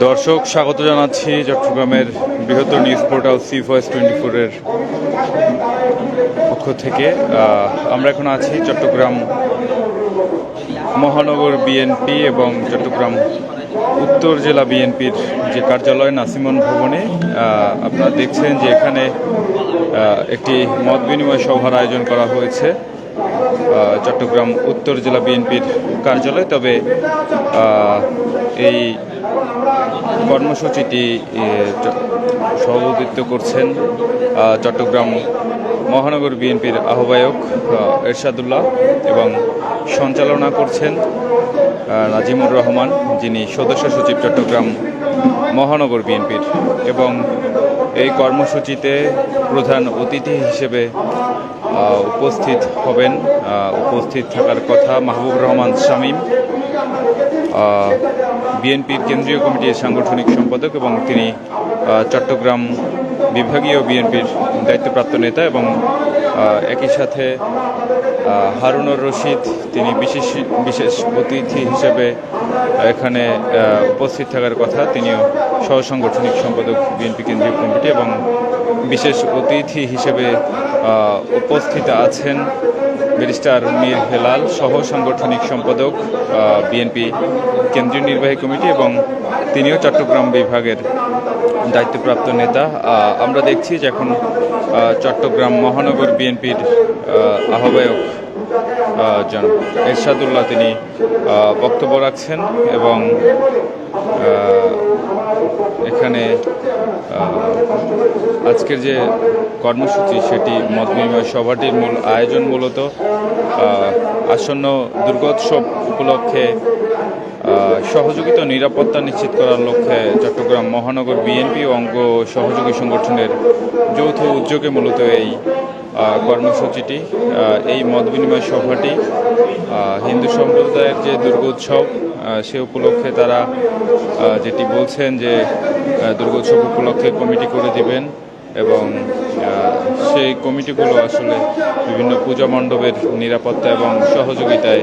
দর্শক, স্বাগত জানাচ্ছি চট্টগ্রামের বৃহত্তর news portal C voice twenty ফোরের পক্ষ থেকে। আমরা এখন আছি চট্টগ্রাম মহানগর বিএনপি এবং চট্টগ্রাম উত্তর জেলা বিএনপির যে কার্যালয়, নাসিমন ভবনে। আপনারা দেখছেন যে এখানে একটি মত বিনিময় সভার আয়োজন করা হয়েছে চট্টগ্রাম উত্তর জেলা বিএনপির কার্যালয়। তবে এই কর্মসূচিটি সভাপতিত্ব করছেন চট্টগ্রাম মহানগর বিএনপির আহ্বায়ক এরশাদুল্লাহ এবং সঞ্চালনা করছেন নাজিমুর রহমান, যিনি সদস্য সচিব চট্টগ্রাম মহানগর বিএনপির এবং এই কর্মসূচিতে প্রধান অতিথি হিসেবে উপস্থিত হবেন উপস্থিত থাকার কথা মাহবুব রহমান শামীম বিএনপির কেন্দ্রীয় কমিটির সাংগঠনিক সম্পাদক এবং তিনি চট্টগ্রাম বিভাগীয় বিএনপির দায়িত্বপ্রাপ্ত নেতা এবং একই সাথে হারুনুর রশিদ, তিনি বিশেষ বিশেষ অতিথি হিসেবে এখানে উপস্থিত থাকার কথা। তিনিও সহ সাংগঠনিক সম্পাদক বিএনপি কেন্দ্রীয় কমিটি এবং বিশেষ অতিথি হিসেবে উপস্থিত আছেন। ব্যারিস্টার মীর হেলাল সহ সাংগঠনিক সম্পাদক বিএনপি কেন্দ্রীয় নির্বাহী কমিটি এবং তিনিও চট্টগ্রাম বিভাগের দায়িত্বপ্রাপ্ত নেতা। আমরা দেখছি যে এখন চট্টগ্রাম মহানগর বিএনপির আহ্বায়ক আহ, জন এরশাদুল্লাহ তিনি বক্তব্য রাখছেন এবং এখানে আজকের যে কর্মসূচি সেটি মত বিনিময় সভাটির মূল আয়োজন মূলত আসন্ন দুর্গোৎসব উপলক্ষে সহযোগিতা নিরাপত্তা নিশ্চিত করার লক্ষ্যে চট্টগ্রাম মহানগর বিএনপি অঙ্গ সহযোগী সংগঠনের যৌথ উদ্যোগে মূলত এই কর্মসূচিটি এই মত বিনিময় সভাটি হিন্দু সম্প্রদায়ের যে দুর্গোৎসব সে উপলক্ষে তারা যেটি বলছেন যে দুর্গোৎসব উপলক্ষে কমিটি করে দিবেন এবং সেই কমিটিগুলো আসলে বিভিন্ন পূজা মণ্ডপের নিরাপত্তা এবং সহযোগিতায়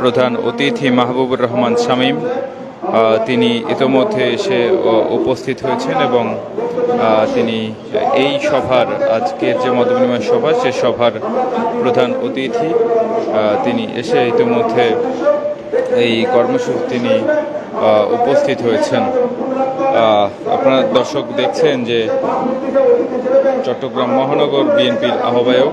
প্রধান অতিথি মাহবুবুর রহমান শামীম তিনি ইতোমধ্যে এসে উপস্থিত হয়েছেন এবং তিনি এই সভার, আজকের যে মত বিনিময় সভা, সে সভার প্রধান অতিথি তিনি এসে ইতোমধ্যে এই কর্মসূচি তিনি উপস্থিত হয়েছেন। আপনারা দর্শক দেখছেন যে চট্টগ্রাম মহানগর বিএনপির আহ্বায়ক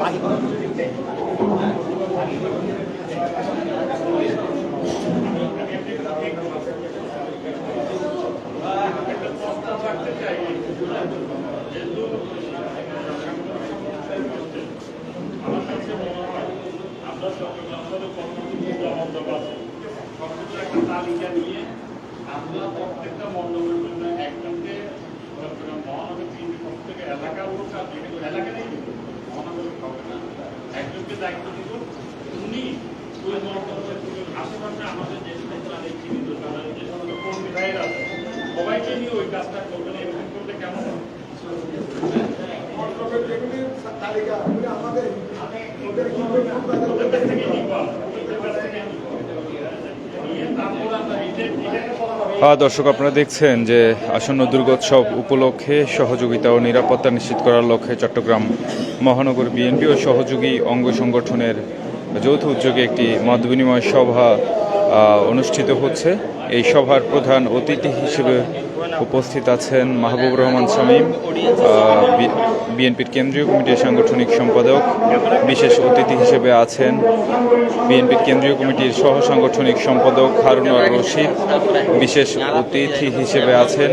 আমরা চট্টগ্রাম শহরে কর্মসূচি মণ্ডপ আছে সবকিছু একটা তালিকা নিয়ে আমরা প্রত্যেকটা মণ্ডপের জন্য একজনকে চট্টগ্রাম মহানগর তিনটি পক্ষ থেকে এলাকার লোক আর যেহেতু এলাকা নেই কিন্তু মহানগরের হবে না একজনকে দায়িত্ব দিব উনি ওই মণ্ডপের আশেপাশে আমাদের যে সমস্ত আরেক চিহ্নিত তারা যে সমস্ত কর্মী ভাইয়েরা আছে সবাইকে নিয়ে ওই কাজটা করবেন এরকম করলে কেমন হয়? তালিকা আমাদের ওদের দর্শক আপনারা দেখছেন যে আসন্ন দুর্গোৎসব উপলক্ষে সহযোগিতা ও নিরাপত্তা নিশ্চিত করার লক্ষ্যে চট্টগ্রাম মহানগর বিএনপি ও সহযোগী অঙ্গ সংগঠনের যৌথ উদ্যোগে একটি মত বিনিময় সভা অনুষ্ঠিত হচ্ছে। এই সভার প্রধান অতিথি হিসেবে উপস্থিত আছেন মাহবুব রহমান শামীম বিএনপির কেন্দ্রীয় কমিটির সাংগঠনিক সম্পাদক, বিশেষ অতিথি হিসেবে আছেন বিএনপির কেন্দ্রীয় কমিটির সহ সাংগঠনিক সম্পাদক হারুনার রশিদ, বিশেষ অতিথি হিসেবে আছেন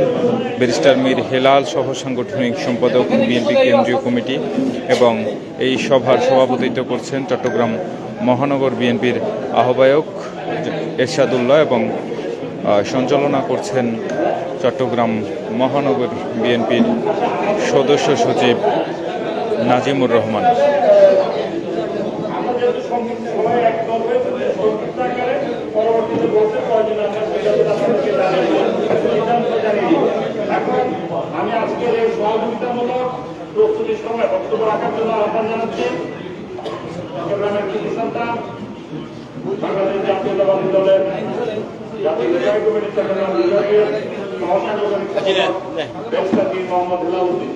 ব্যারিস্টার মীর হেলাল সহ সাংগঠনিক সম্পাদক বিএনপি কেন্দ্রীয় কমিটি এবং এই সভার সভাপতিত্ব করছেন চট্টগ্রাম মহানগর বিএনপির আহ্বায়ক এরশাদুল্লাহ এবং সঞ্চালনা করছেন চট্টগ্রাম মহানগর বিএনপির সদস্য সচিব নাজিমুর রহমান। প্রস্তুতির সময় বক্তব্য রাখার জন্য আহ্বান জানাচ্ছি। চট্টগ্রামের কৃষি সন্তান বাংলাদেশ জাতীয়তাবাদী দলের জাতীয় নির্বাহী কমিটির চট্টগ্রাম বিভাগের সহসাংগঠনিক মোহাম্মদ হেলাউদ্দিন।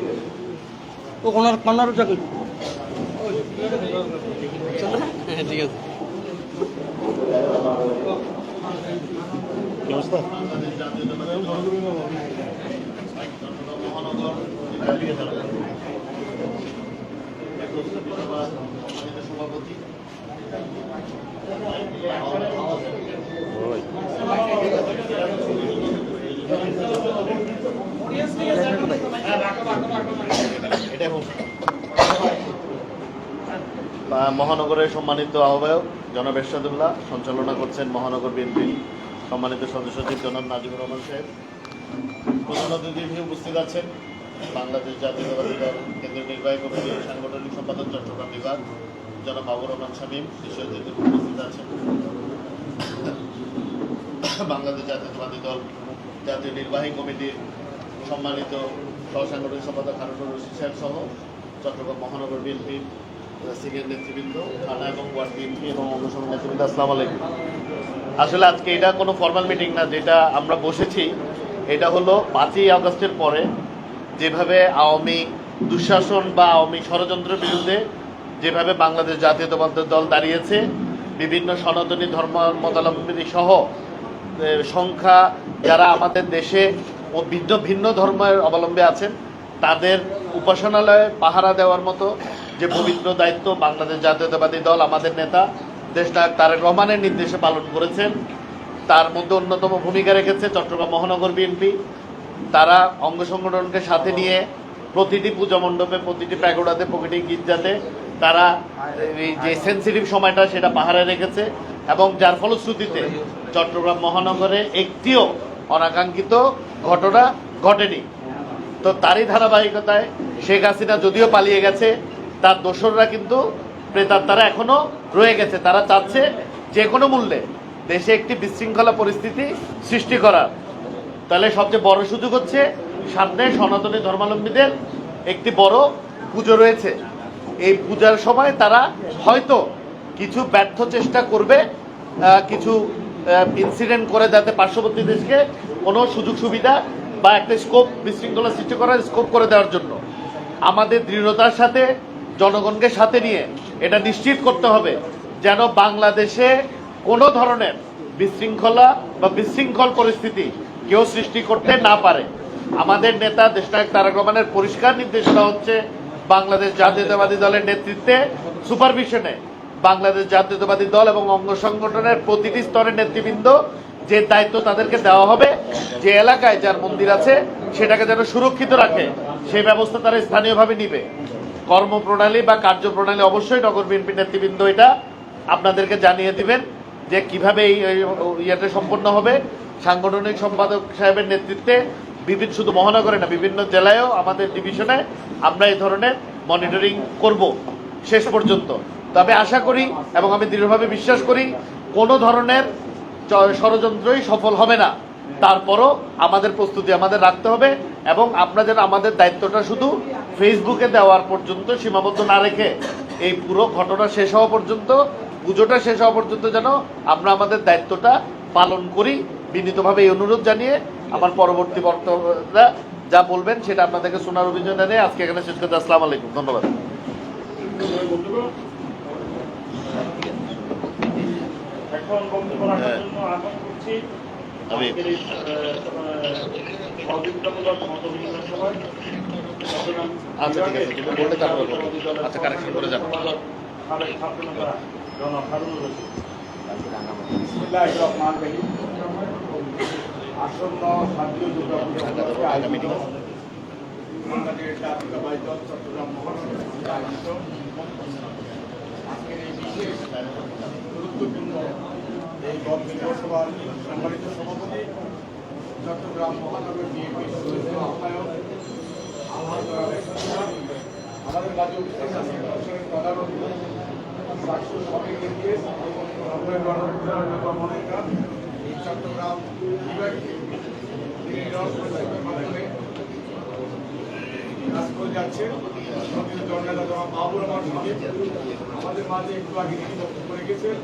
আহ, মহানগরের সম্মানিত আহ্বায়ক জনাব এরশাদুল্লাহ, সঞ্চালনা করছেন মহানগর বিএনপি সম্মানিত সদস্য সচিব জনাব নাজিবুর রহমান সাহেব। প্রধান অতিথি হিসেবে উপস্থিত আছেন বাংলাদেশ জাতীয়তাবাদী দল কেন্দ্রীয় নির্বাহী কমিটির সাংগঠনিক সম্পাদক চট্টগ্রাম বিভাগ। জনাব বাবুর রহমান শামীম অতিথি উপস্থিত আছেন। বাংলাদেশ জাতীয়তাবাদী দল, জাতীয় নির্বাহী কমিটির সম্মানিত সহসাংগঠনিক সম্পাদক হারুনুর রশিদ সাহেব সহ চট্টগ্রাম মহানগর বিএনপির সিনিয়র নেতৃবৃন্দ, থানা এবং ওয়ার্ড বিএনপি এবং অনুসরণ নেতৃবৃন্দ, আসসালামু আলাইকুম। আসলে আজকে এটা কোনো ফর্মাল মিটিং না, যেটা আমরা বসেছি, এটা হলো পাঁচই আগস্টের পরে যেভাবে আওয়ামী দুঃশাসন বা আওয়ামী ষড়যন্ত্রের বিরুদ্ধে যেভাবে বাংলাদেশ জাতীয়তাবাদী দল দাঁড়িয়েছে, বিভিন্ন সনাতনী ধর্মাবলম্বী সহ সংখ্যা যারা আমাদের দেশে ও ভিন্ন ভিন্ন ধর্মের অবলম্বী আছেন, তাদের উপাসনালয়ে পাহারা দেওয়ার মতো যে পবিত্র দায়িত্ব বাংলাদেশ জাতীয়তাবাদী দল, আমাদের নেতা দেশনায়ক তারেক রহমানের নির্দেশে পালন করেছেন। তার মধ্যে অন্যতম ভূমিকা রেখেছে চট্টগ্রাম মহানগর বিএনপি। তারা অঙ্গ সংগঠনকে সাথে নিয়ে প্রতিটি পূজা মণ্ডপে, প্রতিটি প্যাগোডাতে, প্রতিটি গির্জাতে তারা এই যে সেন্সিটিভ সময়টা সেটা পাহাড়ে রেখেছে এবং যার ফলশ্রুতিতে চট্টগ্রাম মহানগরে একটিও অনাকাঙ্ক্ষিত ঘটনা ঘটেনি। তো তারই ধারাবাহিকতায় শেখ হাসিনা যদিও পালিয়ে গেছে, তার দোসররা কিন্তু প্রেতাত্মারা এখনও রয়ে গেছে। তারা চাচ্ছে যে কোনো মূল্যে দেশে একটি বিশৃঙ্খলা পরিস্থিতি সৃষ্টি করার। তাহলে সবচেয়ে বড় সুযোগ হচ্ছে সামনে সনাতনী ধর্মাবলম্বীদের একটি বড় পুজো রয়েছে। এই পূজার সময় তারা হয়তো কিছু ব্যর্থ চেষ্টা করবে কিছু ইনসিডেন্ট করে যাতে পার্শ্ববর্তী দেশকে কোনো সুযোগ সুবিধা বা একটা স্কোপ বিশৃঙ্খলা সৃষ্টি করার স্কোপ করে দেওয়ার জন্য। আমাদের দৃঢ়তার সাথে, জনগণকে সাথে নিয়ে এটা নিশ্চিত করতে হবে যেন বাংলাদেশে কোনো ধরনের বিশৃঙ্খলা বা বিশৃঙ্খল পরিস্থিতি কেউ সৃষ্টি করতে না পারে। আমাদের নেতা দেশনায়ক তারেক রহমানের পরিষ্কার নির্দেশনা হচ্ছে বাংলাদেশ জাতীয়তাবাদী দলের নেতৃত্বে সুপারভিশনে বাংলাদেশ জাতীয়তাবাদী দল এবং অঙ্গ সংগঠনের প্রতিটি স্তরের নেতৃবৃন্দ যে দায়িত্ব তাদেরকে দেওয়া হবে, যে এলাকায় যার মন্দির আছে, সেটাকে যেন সুরক্ষিত রাখে সেই ব্যবস্থা তারা স্থানীয়ভাবে নিবে। কর্মপ্রণালী বা কার্যপ্রণালী অবশ্যই নগর বিএনপি নেতৃবৃন্দ এটা আপনাদেরকে জানিয়ে দিবেন যে কীভাবে এই ইয়েটা সম্পন্ন হবে। সাংগঠনিক সম্পাদক সাহেবের নেতৃত্বে বিভিন্ন শুধু মহানগরে না, বিভিন্ন জেলায়ও আমাদের ডিভিশনে আমরা এই ধরনের মনিটরিং করব শেষ পর্যন্ত। তবে আশা করি এবং আমি দৃঢ়ভাবে বিশ্বাস করি, কোনো ধরনের ষড়যন্ত্রই সফল হবে না। তারপরও আমাদের প্রস্তুতি আমাদের রাখতে হবে এবং আমরা যেন আমাদের দায়িত্বটা শুধু ফেসবুকে দেওয়ার পর্যন্ত সীমাবদ্ধ না রেখে এই পুরো ঘটনা শেষ হওয়া পর্যন্ত, পুজোটা শেষ হওয়া পর্যন্ত যেন আমরা আমাদের দায়িত্বটা পালন করি। বিনীতভাবে এই অনুরোধ জানিয়ে আমার পরবর্তী বক্তব্যরা যা বলবেন সেটা আপনাদেরকে শোনার অভিযোগ জানিয়ে আজকে এখানে শেষ করতে আসসালামু আলাইকুম ধন্যবাদ এখন বক্তব্য রাখার হ্যাঁ। জন্য আহ্বান করছি হাবিব আজকের এই, আহ, সহযোগিতামূলক মত বিনিময় সভায় আচ্ছা, ঠিক আছে, তুমি বললে তারপর আচ্ছা, correction করে যাব। জনাব হারুনুর রশিদ। বিসমিল্লাহির রহমানির রহিম। আসন্ন জাতীয় দুর্গা পূজা উপলক্ষে আয়োজিত চট্টগ্রাম মহানগর আয়োজিত এই বিশেষ গুরুত্বপূর্ণ এই গণতন্ত্র সভার সম্মানিত সভাপতি চট্টগ্রাম মহানগর বিএনপির সদস্য আহ্বায়ক আমাদের মাঝে উপস্থিত আছেন অনুষ্ঠানের প্রধান অতিথি চট্টগ্রাম কাজ করে যাচ্ছে। জননেতা রহমান আমাদের মাঝে একটু আগে তিনি বক্তব্য রেখেছেন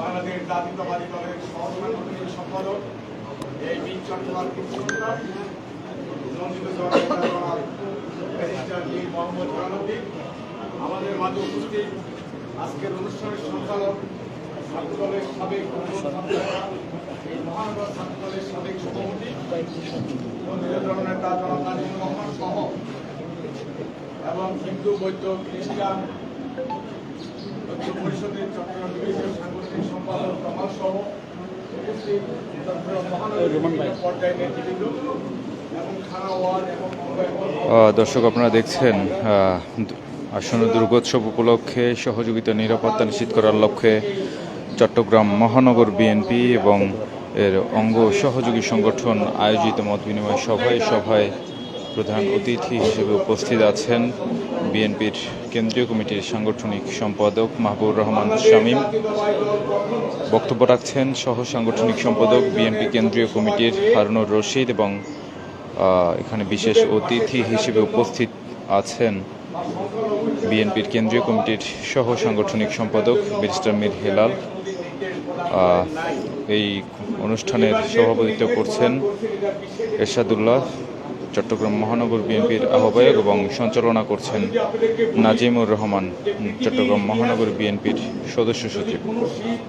বাংলাদেশ জাতীয়তাবাদী দলের সহসাংগঠনিক সম্পাদক। এই বীর চট্টগ্রাম কৃষ্ণচন্দ্র নন্দিত মোহাম্মদ আমাদের মাঝে উপস্থিত আজকের অনুষ্ঠানের সঞ্চালক এবং হিন্দু খ্রিস্টান পরিষদের চট্টগ্রাম সাংগঠনিক সম্পাদক সহ দর্শক, আপনারা দেখছেন আসন্ন দুর্গোৎসব উপলক্ষে সহযোগিতা, নিরাপত্তা নিশ্চিত করার লক্ষ্যে চট্টগ্রাম মহানগর বিএনপি এবং এর অঙ্গ সহযোগী সংগঠন আয়োজিত মত বিনিময় সভায় সভায় প্রধান অতিথি হিসেবে উপস্থিত আছেন বিএনপির কেন্দ্রীয় কমিটির সাংগঠনিক সম্পাদক মাহবুব রহমান শামীম। বক্তব্য রাখছেন সহ সাংগঠনিক সম্পাদক বিএনপি কেন্দ্রীয় কমিটির হারুনুর রশিদ এবং এখানে বিশেষ অতিথি হিসেবে উপস্থিত আছেন বিএনপির কেন্দ্রীয় কমিটির সহ সাংগঠনিক সম্পাদক ব্যারিস্টার মীর হেলাল। এই অনুষ্ঠানের সভাপতিত্ব করছেন এরশাদুল্লাহ, চট্টগ্রাম মহানগর বিএনপির আহ্বায়ক এবং সঞ্চালনা করছেন নাজিমুর রহমান, চট্টগ্রাম মহানগর বিএনপির সদস্য সচিব।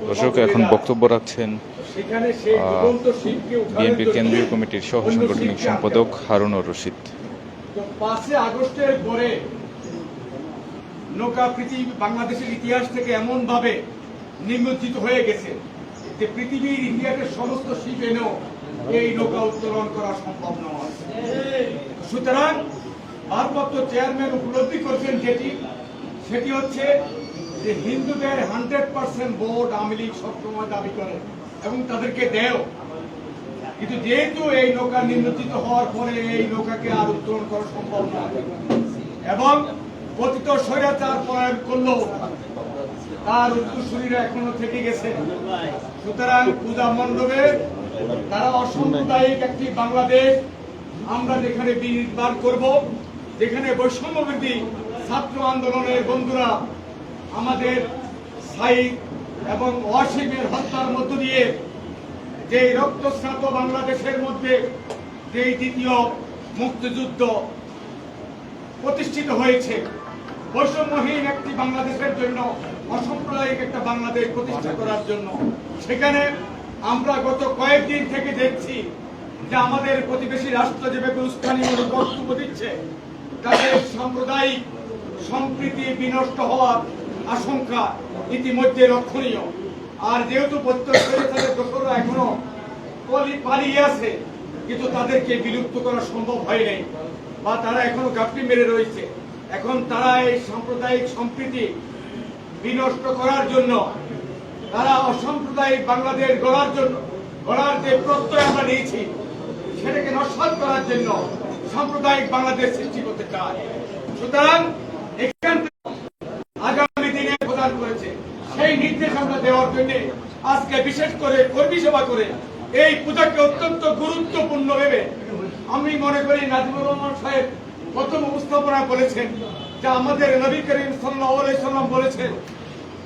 দর্শক, এখন বক্তব্য রাখছেন বিএনপির কেন্দ্রীয় কমিটির সহ সাংগঠনিক সম্পাদক হারুনুর রশিদ। নৌকা পৃথিবী বাংলাদেশের ইতিহাস থেকে এমন ভাবে নিমজ্জিত হয়ে গেছে যে পৃথিবীর ইতিহাসের সমস্ত শিপ এনেও এই নৌকা উত্তোলন করা সম্ভব নয়। সুতরাং ভারপ্রাপ্ত চেয়ারম্যান উপলব্ধি করছেন যেটি, সেটি হচ্ছে যে হিন্দুদের hundred percent vote Awami League সবসময় দাবি করে এবং তাদেরকে দেয় কিন্তু যেহেতু এই নৌকা নির্বাচিত হওয়ার পরে এই নৌকাকে আর উত্তোলন করা সম্ভব নয়, এবং পতিত স্বৈরাচার পলায়ন করলেও তার উত্তরসূরিরা এখনও থেকে গেছে। সুতরাং পূজা মণ্ডপে তারা অসাম্প্রদায়িক একটি বাংলাদেশ আমরা যেখানে বিনির্মাণ করব, যেখানে বৈষম্যবৃদ্ধি, ছাত্র আন্দোলনের বন্ধুরা আমাদের সাইদ এবং ওয়াসিমের হত্যার মধ্য দিয়ে যে রক্তস্নাত বাংলাদেশের মধ্যে যে দ্বিতীয় মুক্তিযুদ্ধ প্রতিষ্ঠিত হয়েছে, বৈষম্যহীন একটি বাংলাদেশের জন্য অসাম্প্রদায়িক একটা বাংলাদেশ প্রতিষ্ঠা করার জন্য। সেখানে আমরা গত কয়েকদিন থেকে দেখছি যে আমাদের প্রতিবেশী রাষ্ট্র যেভাবে উস্কানিমূলক বক্তব্য দিচ্ছে, তাদের সাম্প্রদায়িক সম্প্রীতি বিনষ্ট হওয়ার আশঙ্কা ইতিমধ্যে লক্ষণীয়। আর যেহেতু তাদের দোষরা এখনও পলি- পালিয়ে আছে, কিন্তু তাদেরকে বিলুপ্ত করা সম্ভব হয় নাই বা তারা এখনও গাপটি মেরে রয়েছে। এখন তারা এই সাম্প্রদায়িক সম্প্রীতি বিনষ্ট করার জন্য, তারা অসাম্প্রদায়িক বাংলাদেশ গড়ার জন্য, গড়ার যে প্রত্যয় আমরা নিয়েছি, সেটাকে নস্বাত করার জন্য সাম্প্রদায়িক বাংলাদেশ সৃষ্টি করতে চায়। সুতরাং এখান আগামী দিনে প্রদান করেছে। সেই নির্দেশ আমরা দেওয়ার জন্য আজকে বিশেষ করে কর্মী সভা করে এই পূজাকে অত্যন্ত গুরুত্বপূর্ণ ভেবে আমি মনে করি নাজিমুর রহমান সাহেব প্রথম উপস্থাপনা করেছেন, যে আমাদের নবী করিম সাল্লাহ সাল্লাম বলেছেন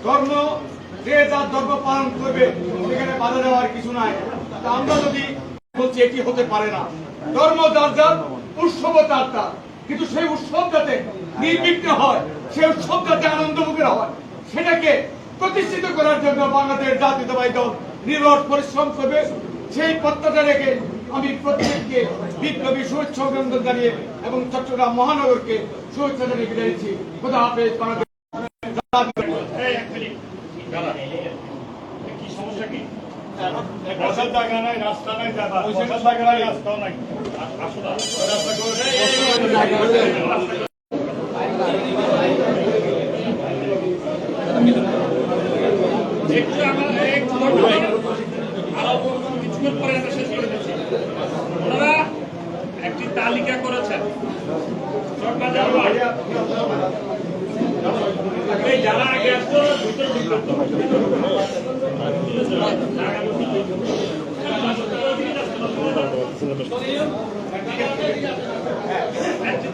ধর্ম যে যার ধর্ম পালন করবে, সেখানে বাধা দেওয়ার কিছু নাই। তা আমরা যদি বলছি, এটি হতে পারে না। ধর্ম যার যার উৎসব তার তার। কিন্তু সেই উৎসব যাতে নির্বিঘ্ন হয়, সেই উৎসব যাতে আনন্দমুখের হয়, সেটাকে প্রতিষ্ঠিত করার জন্য বাংলাদেশ জাতীয়তাবাদী দল নিরট পরিশ্রম করবে। সেই প্রত্যাশা রেখে আমি প্রত্যেককে বিপ্লবী শুভেচ্ছা অভিনন্দন জানিয়ে এবং চট্টগ্রাম মহানগরকে শুভেচ্ছা জানিয়ে বিদায় দিচ্ছি খোদা হাফেজ, বাংলাদেশ এই এক মিনিট দাঁড়া। কি রাস্তা নাই রাস্তাও নাই আ- আসুন আসুন। রাস্তা করে এই, এই, এই, এই, এই, রাস্তা করে- একটু আমার একটু ধৈর্য ধরুন। আরও কিছুক্ষণ পরে আমরা শেষ করে দিচ্ছি ওনারা একটি তালিকা করেছেন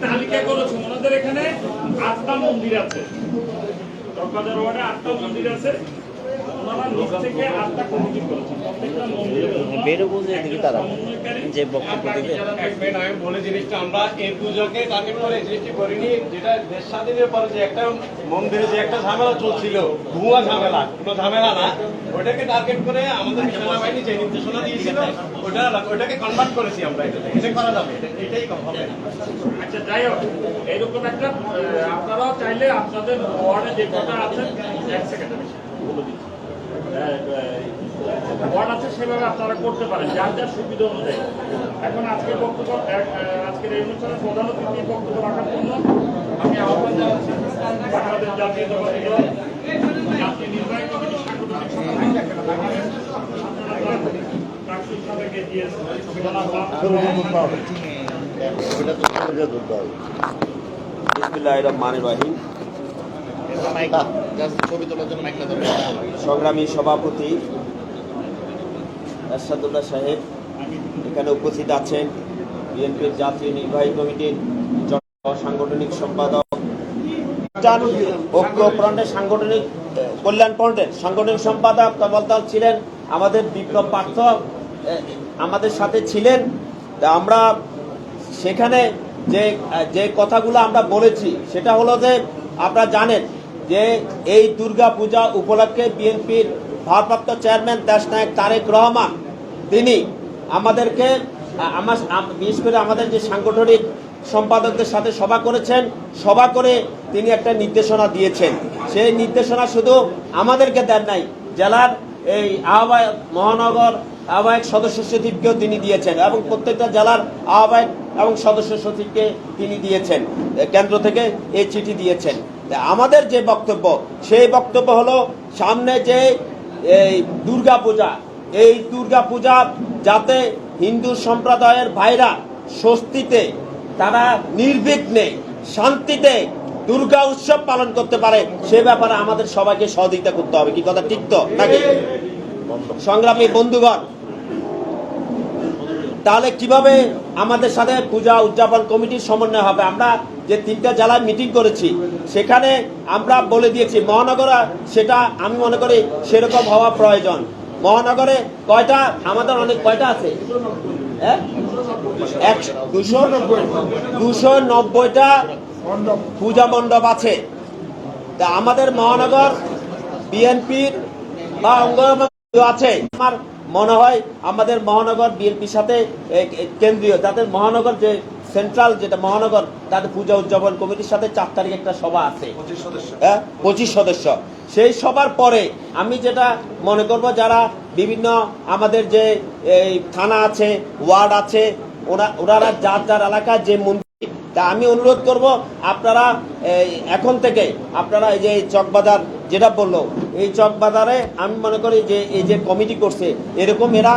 তালিকা করেছে ওনাদের এখানে আটটা মন্দির আছে। চকবাজার ওয়ার্ডে আটটা মন্দির আছে ওনারা নিচ থেকে আটটা কমিটি করেছেন। মন্দিরের জন্য এদিকে তারা যে বক্তব্য দেবে। আমি বলে জিনিসটা আমরা এই পুজোকে করে এই জিনিসটি করিনি যেটা দেশ স্বাধীনের পরে যে একটা মন্দিরে যে একটা ঝামেলা চলছিল ভুয়া ঝামেলা কোনো ঝামেলা না ওটাকে টার্গেট করে আমাদের সেনাবাহিনী যে নির্দেশনা দিয়েছিল ওটা ওটাকে কনভার্ট করেছি আমরা এটা এটা করা যাবে এটাই হবে। আচ্ছা যাই হোক এইরকম একটা আপনারাও চাইলে আপনাদের ওয়ার্ডে যে কটা আছে এক সেকেন্ড বলে দিচ্ছি। ওয়ার্ড আছে সেভাবে আপনারা করতে পারেন যার যার সুবিধা অনুযায়ী। এখন আজকে বক্তব্য আজকের এই অনুষ্ঠানে প্রধান অতিথি বক্তব্য রাখার জন্য আমি আহ্বান জানাচ্ছি বাংলাদেশ দল জাতীয় নির্বাহী কমিটির সাংগঠনিক সংগ্রামী সভাপতি এরশাদুল্লাহ সাহেব এখানে উপস্থিত আছেন। বিএনপির জাতীয় নির্বাহী কমিটির সাংগঠনিক সম্পাদক ঐক্য সাংগঠনিক কল্যাণ ফ্রন্টের সাংগঠনিক সম্পাদক তবলতাল ছিলেন, আমাদের বিপ্লব পার্থ আমাদের সাথে ছিলেন। আমরা সেখানে যে যে কথাগুলো আমরা বলেছি, সেটা হলো যে, আপনারা জানেন যে এই দুর্গা পূজা উপলক্ষে বিএনপির ভারপ্রাপ্ত চেয়ারম্যান দেশনায়ক তারেক রহমান, তিনি আমাদেরকে আমার বিশেষ করে আমাদের যে সাংগঠনিক সম্পাদকদের সাথে সভা করেছেন, সভা করে তিনি একটা নির্দেশনা দিয়েছেন। সেই নির্দেশনা শুধু আমাদেরকে দেন নাই, জেলার এই আহ্বায়ক, মহানগর আহ্বায়ক সদস্য সচিবকেও তিনি দিয়েছেন এবং প্রত্যেকটা জেলার আহ্বায়ক এবং সদস্য সচিবকে তিনি দিয়েছেন কেন্দ্র থেকে এই চিঠি দিয়েছেন। আমাদের যে বক্তব্য, সেই বক্তব্য হলো সামনে যে এই দুর্গা পূজা এই দুর্গা পূজা যাতে হিন্দু সম্প্রদায়ের ভাইরা স্বস্তিতে, তারা নির্বিঘ্নে, শান্তিতে দুর্গা উৎসব পালন করতে পারে, সে ব্যাপারে আমাদের সবাইকে সহযোগিতা করতে হবে। কি কথা, ঠিক তো? নাকি? সংগ্রামী বন্ধুগণ তাহলে কীভাবে আমাদের সাথে পূজা উদযাপন কমিটির সমন্বয় হবে? আমরা যে তিনটা জেলায় মিটিং করেছি, সেখানে আমরা বলে দিয়েছি, মহানগরে সেটা আমি মনে করি সেরকম হওয়া প্রয়োজন। মহানগরে কয়টা? আমাদের অনেক কয়টা আছে? হ্যাঁ? দুশো নব্বইটা পূজা মণ্ডপ আছে। তা আমাদের মহানগর, বিএনপির বা অঙ্গ আছে। আমার মনে হয় আমাদের মহানগর বিএনপির সাথে কেন্দ্রীয় তাদের মহানগর যে সেন্ট্রাল যেটা মহানগর তাদের পূজা উদযাপন কমিটির সাথে চার তারিখে একটা সভা আছে। হ্যাঁ? পঁচিশ সদস্য। সেই সবার পরে আমি যেটা মনে করব যারা বিভিন্ন আমাদের যে এই থানা আছে ওয়ার্ড আছে ওরা ওনারা যার যার এলাকায় যে মন্দির তা আমি অনুরোধ করব আপনারা এখন থেকে আপনারা এই যে চকবাজার যেটা বলল এই চকবাজারে আমি মনে করি যে এই যে কমিটি করছে, এরকম এরা,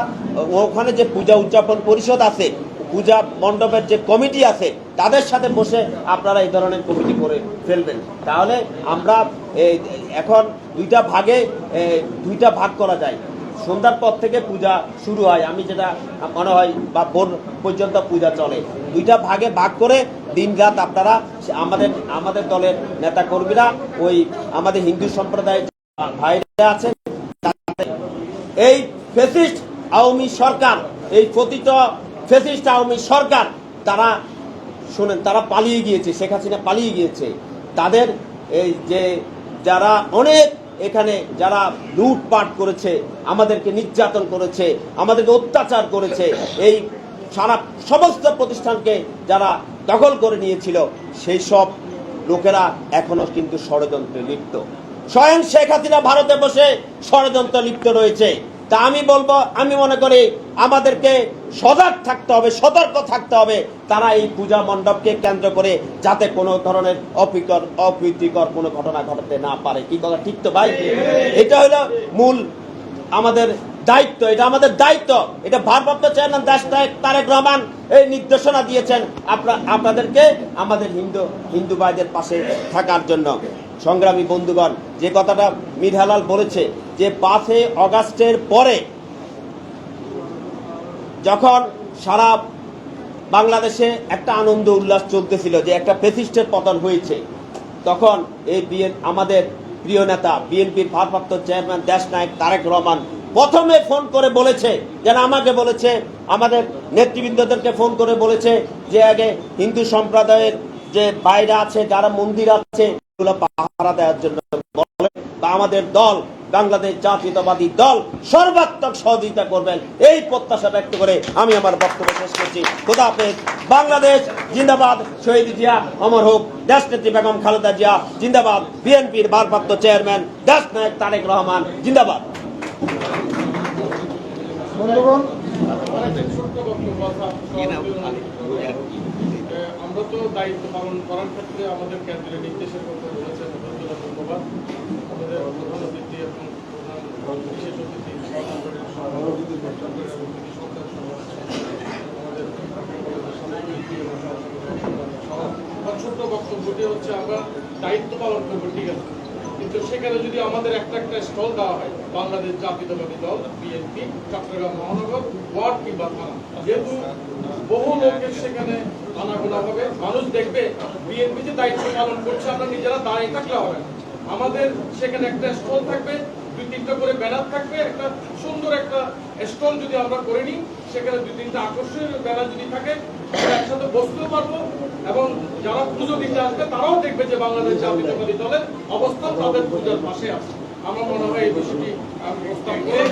ওখানে যে পূজা উদযাপন পরিষদ আছে, পূজা মণ্ডপের যে কমিটি আছে, তাদের সাথে বসে আপনারা এই ধরনের কমিটি করে ফেলবেন। তাহলে আমরা এখন দুইটা ভাগে দুইটা ভাগ করা যায়। সন্ধ্যার পর থেকে পূজা শুরু হয়, আমি যেটা মনে হয় বা ভোর পর্যন্ত পূজা চলে। দুইটা ভাগে ভাগ করে দিন রাত আপনারা, আমাদের আমাদের দলের নেতা কর্মীরা ওই আমাদের হিন্দু সম্প্রদায়ের ভাইরা আছেন এই ফেসিস্ট আওয়ামী সরকার, এই পতিত ফেসিস্ট আওয়ামী সরকার, তারা শোনেন, তারা পালিয়ে গিয়েছে, শেখ হাসিনা পালিয়ে গিয়েছে। তাদের এই যে যারা অনেক এখানে যারা লুটপাট করেছে, আমাদেরকে নির্যাতন করেছে, আমাদেরকে অত্যাচার করেছে, এই সারা সমস্ত প্রতিষ্ঠানকে যারা দখল করে নিয়েছিল, সেই সব লোকেরা এখনও কিন্তু ষড়যন্ত্রে লিপ্ত। স্বয়ং শেখ হাসিনা ভারতে বসে ষড়যন্ত্র লিপ্ত রয়েছে। তা আমি বলব, আমি মনে করি আমাদেরকে সজাগ থাকতে হবে, সতর্ক থাকতে হবে। তারা এই পূজা মণ্ডপকে কেন্দ্র করে যাতে কোনো ধরনের অপ্রীকর অপ্রীতিকর কোনো ঘটনা ঘটাতে না পারে। কি কথা, ঠিক তো ভাই? এটা হলো মূল আমাদের দায়িত্ব, এটা আমাদের দায়িত্ব। এটা ভারপ্রাপ্ত চেয়ারম্যান নায়ক তারেক রহমান এই নির্দেশনা দিয়েছেন আপনা- আপনাদেরকে আমাদের হিন্দু হিন্দু ভাইদের পাশে থাকার জন্য। সংগ্রামী বন্ধুগণ, যে কথাটা মীর হেলাল বলেছে, যে পাঁচই অগাস্টের পরে যখন সারা বাংলাদেশে একটা আনন্দ উল্লাস চলতেছিল যে একটা ফেসিস্টের পতন হয়েছে, তখন এই বিএন, আমাদের প্রিয় নেতা, বিএনপির ভারপ্রাপ্ত চেয়ারম্যান দেশ নায়ক তারেক রহমান প্রথমে ফোন করে বলেছে, যেন আমাকে বলেছে, আমাদের নেতৃবৃন্দদেরকে ফোন করে বলেছে যে আগে হিন্দু সম্প্রদায়ের যে বাইরে আছে, যারা মন্দির আছে পাহারা দেওয়ার জন্য বলে বা আমাদের দল বাংলাদেশ জাতীয়তাবাদী দল সর্বাত্মক সহযোগিতা করবেন। এই প্রত্যাশা ব্যক্ত করে আমি আমার বক্তব্য শেষ করছি। খোদা হাফেজ। বাংলাদেশ জিন্দাবাদ। শহীদ জিয়া অমর হোক। দেশ নেত্রী বেগম খালেদা জিয়া জিন্দাবাদ। বিএনপির ভারপ্রাপ্ত চেয়ারম্যান দেশ নায়ক তারেক রহমান জিন্দাবাদ। বন্ধুগণ ছোট্ট বক্তব্য আছে আপনার আমরা তো দায়িত্ব পালন করার ক্ষেত্রে আমাদের কেন্দ্রের নির্দেশের কথা বলেছেন ধন্যবাদ আমাদের প্রধান অতিথি এবং বিশেষ অতিথি ছোট্ট বক্তব্যটি হচ্ছে আমরা দায়িত্ব পালন করব ঠিক আছে কিন্তু সেখানে যদি আমাদের একটা একটা স্টল দেওয়া হয় বাংলাদেশ জাতীয়তাবাদী দল বিএনপি চট্টগ্রাম মহানগর ওয়ার্ড কিংবা থানা যেহেতু বহু লোকের সেখানে আনাগোনা হবে। মানুষ দেখবে বিএনপি যে দায়িত্ব পালন করছে আমরা নিজেরা দাঁড়িয়ে থাকলে হবে আমাদের সেখানে একটা স্টল থাকবে দুই তিনটা করে ব্যানার থাকবে একটা সুন্দর একটা স্টল যদি আমরা করে নিই সেখানে দুই তিনটা আকর্ষণীয় ব্যানার যদি থাকে আমরা একসাথে বসতেও পারব এবং যারা পুজো দিতে আসবে তারাও দেখবে যে বাংলাদেশ জাতীয়তাবাদী দলের অবস্থান তাদের পূজার পাশে আছে। আমার মনে হয় এই বিষয়টি আহ, প্রস্তাব করে